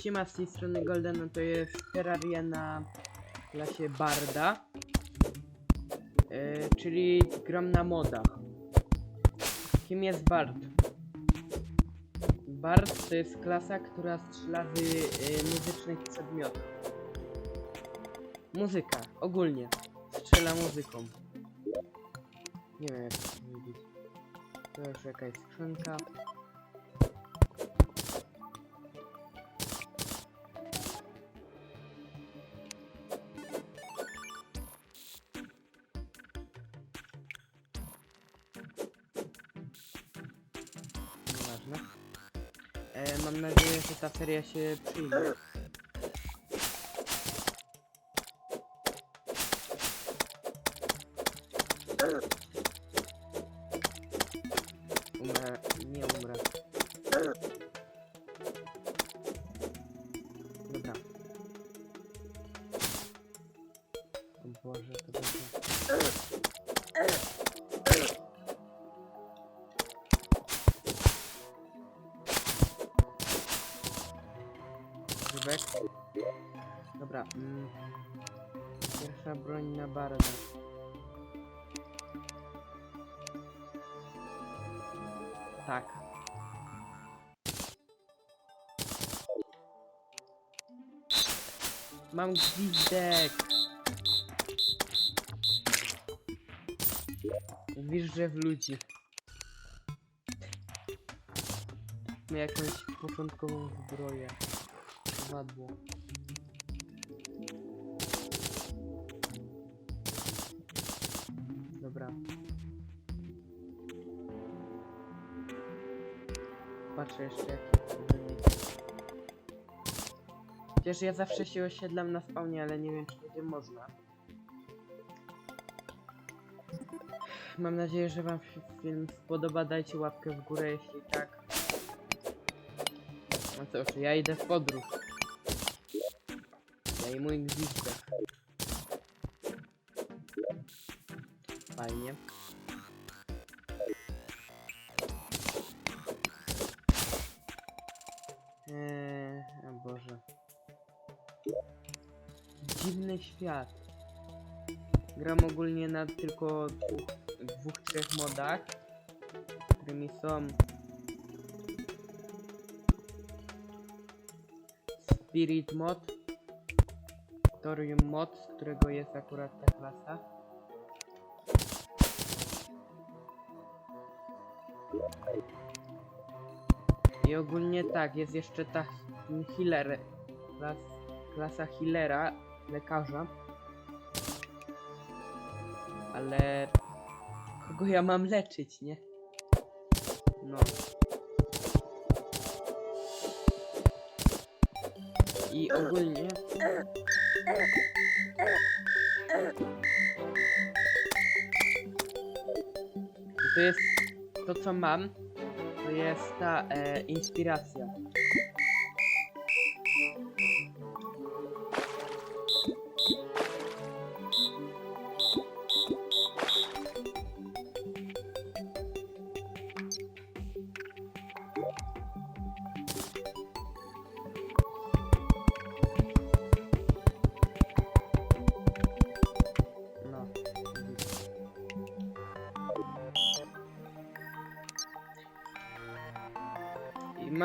Siema z tej strony Golden, to jest Terraria na klasie Barda. E, czyli gram na modach. Kim jest Bard? Bard to jest klasa, która strzela z e, muzycznych przedmiotów. Muzyka, ogólnie. Strzela muzyką. Nie wiem jak to powiedzieć. To już jakaś skrzynka. Nieważne. E, mam nadzieję, że ta seria się przyjdzie. Grzybek. Dobra. Mm. Pierwsza broń na bardę. Tak. Mam gwizdek. Wierzę w ludzi. Jakąś początkową zbroję. Wadło. Dobra. Patrzę jeszcze jakie. Chociaż ja zawsze się osiedlam na spawnie, ale nie wiem czy będzie można. Mam nadzieję, że wam się film spodoba. Dajcie łapkę w górę, jeśli tak. No cóż, ja idę w podróż. I mój gwizdek. Fajnie. Eee, o Boże. Dziwny świat. Gram ogólnie na tylko dwóch, dwóch trzech modach, którymi są Spirit Mod, Thorium Mod, z którego jest akurat ta klasa. I ogólnie tak, jest jeszcze ta healer, klas, klasa healera, lekarza. Ale kogo ja mam leczyć, nie? No. I ogólnie to jest to co mam to jest ta e, inspiracja.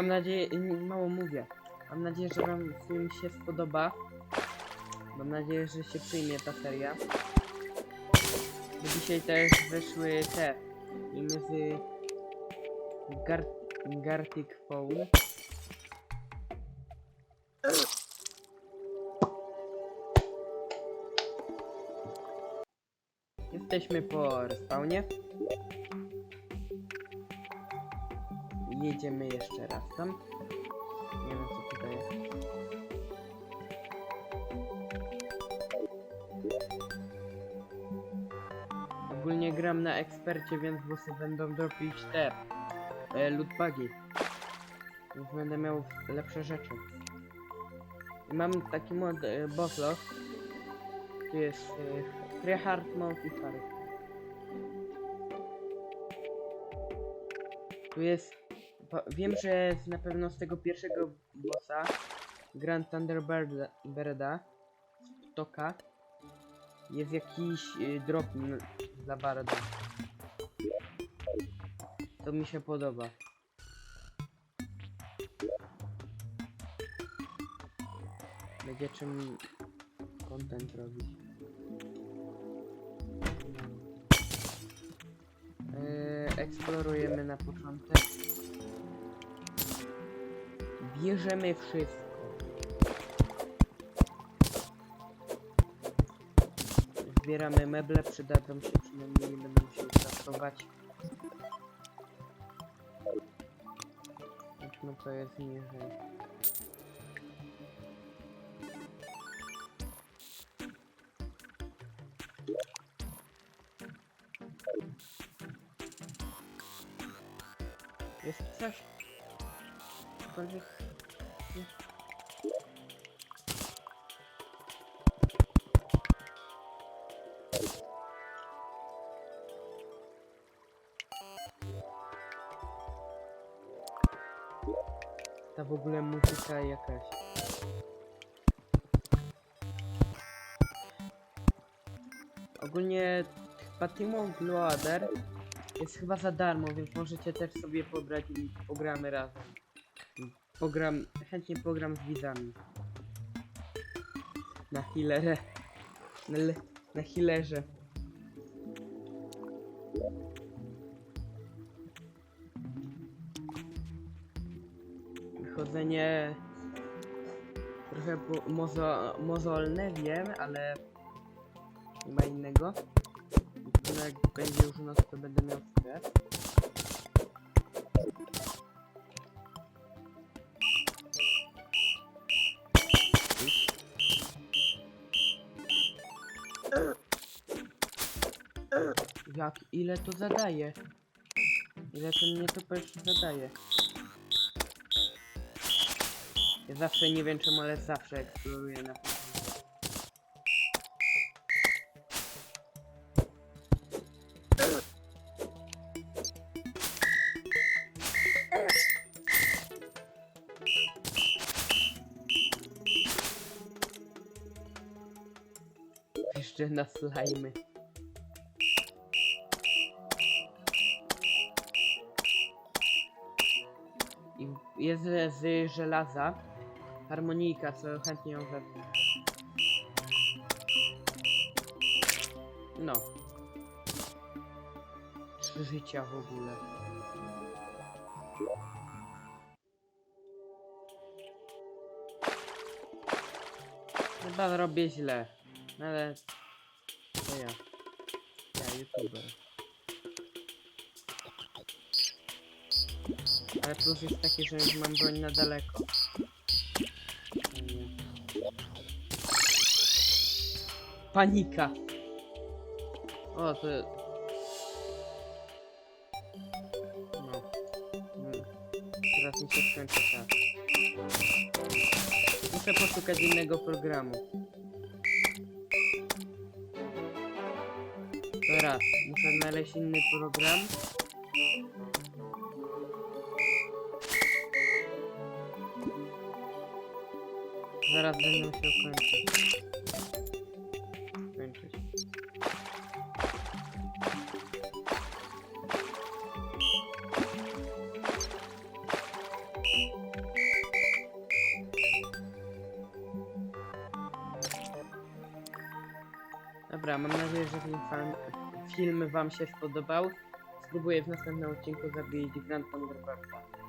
Mam nadzieję, i mało mówię. Mam nadzieję, że wam film się spodoba. Mam nadzieję, że się przyjmie ta seria. Bo dzisiaj też wyszły te filmy z Gar Gartic Phone. Jesteśmy po respawnie. Jedziemy jeszcze raz tam. Nie wiem co tutaj jest. Ogólnie gram na ekspercie, więc bossy będą dropić te e, lootbagi. Więc będę miał lepsze rzeczy. I mam taki mod e, boss. Tu jest e, Tryhard Mode i Fary. Tu jest. Wiem, że na pewno z tego pierwszego bossa Grand Thunderbirda Birda, Toka jest jakiś y, drop dla Barda. To mi się podoba. Będzie czym content robić. Yy, eksplorujemy na początek. Bierzemy wszystko. Zbieramy meble, przydadzą się przynajmniej nie będę musiał pracować. Zobaczmy co jest niżej. Jest coś? Cokolwiek? Ta w ogóle muzyka jakaś. Ogólnie chyba Team Loader jest chyba za darmo, więc możecie też sobie pobrać i pogramy razem. Pogram, chętnie pogram z widzami. Na healerze. Na, na healerze. Chodzenie trochę mozo, mozolne, wiem, ale nie ma innego. No jak będzie już u nas, to będę miał stres. Jak, ile to zadaje? Ile ten nietoperz zadaje? Ja zawsze nie wiem czemu, ale zawsze eksploruję na. Jeszcze na slajmy. Jest z żelaza. Harmonika, co chętnie ją wezmę. No. Trzy życia w ogóle. Chyba robię źle. Ale... To ja. Ja, youtuber. Ale plus jest taki, że już mam broń na daleko. Panika! O, to... No. Mm. Teraz mi się skończy czas. Muszę poszukać innego programu. Teraz, muszę znaleźć inny program. Zaraz będę musiał kończyć. Kończyć. Dobra, mam nadzieję, że ten film wam się spodobał. Spróbuję w następnym odcinku zabić Grand. Pa.